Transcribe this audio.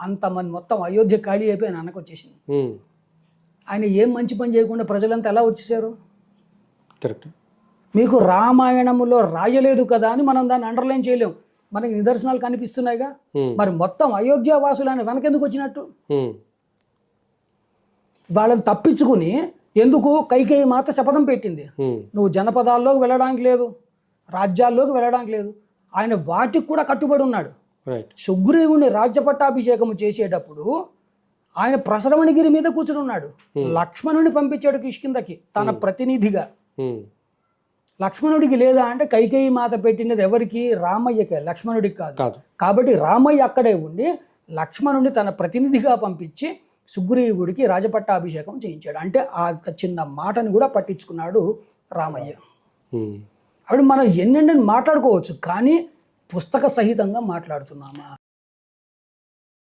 అంతమంది మొత్తం అయోధ్య ఖాళీ అయిపోయి ఆయన అన్నకు వచ్చేసింది. ఆయన ఏం మంచి పని చేయకుండా ప్రజలంతా ఎలా వచ్చేసారు? కరెక్ట్. మీకు రామాయణములో రాయలేదు కదా అని మనం దాన్ని అండర్లైన్ చేయలేం. మనకి నిదర్శనాలు కనిపిస్తున్నాయిగా. మరి మొత్తం అయోధ్య వాసులు ఆయన వెనకెందుకు వచ్చినట్టు. వాళ్ళని తప్పించుకుని ఎందుకు కైకేయి మాత శపథం పెట్టింది. నువ్వు జనపదాల్లోకి వెళ్ళడానికి లేదు రాజ్యాల్లోకి వెళ్ళడానికి లేదు. ఆయన వాటికి కూడా కట్టుబడి ఉన్నాడు. సుగ్రీవుని రాజ్య పట్టాభిషేకము చేసేటప్పుడు ఆయన ప్రసరమణిగిరి మీద కూర్చుని ఉన్నాడు. లక్ష్మణుని పంపించాడు కిష్కిందకి తన ప్రతినిధిగా. ఉమ్. లక్ష్మణుడికి లేదా అంటే కైకేయి మాత పెట్టినది ఎవరికి? రామయ్యకే లక్ష్మణుడికి కాదు. కాబట్టి రామయ్య అక్కడే ఉండి లక్ష్మణుని తన ప్రతినిధిగా పంపించి సుగ్రీవుడికి రాజపట్టాభిషేకం చేయించాడు. అంటే ఆ చిన్న మాటను కూడా పట్టించుకున్నాడు రామయ్య. అప్పుడు మనం ఎన్నెన్నని మాట్లాడుకోవచ్చు కానీ పుస్తక సహితంగా మాట్లాడుతున్నామా?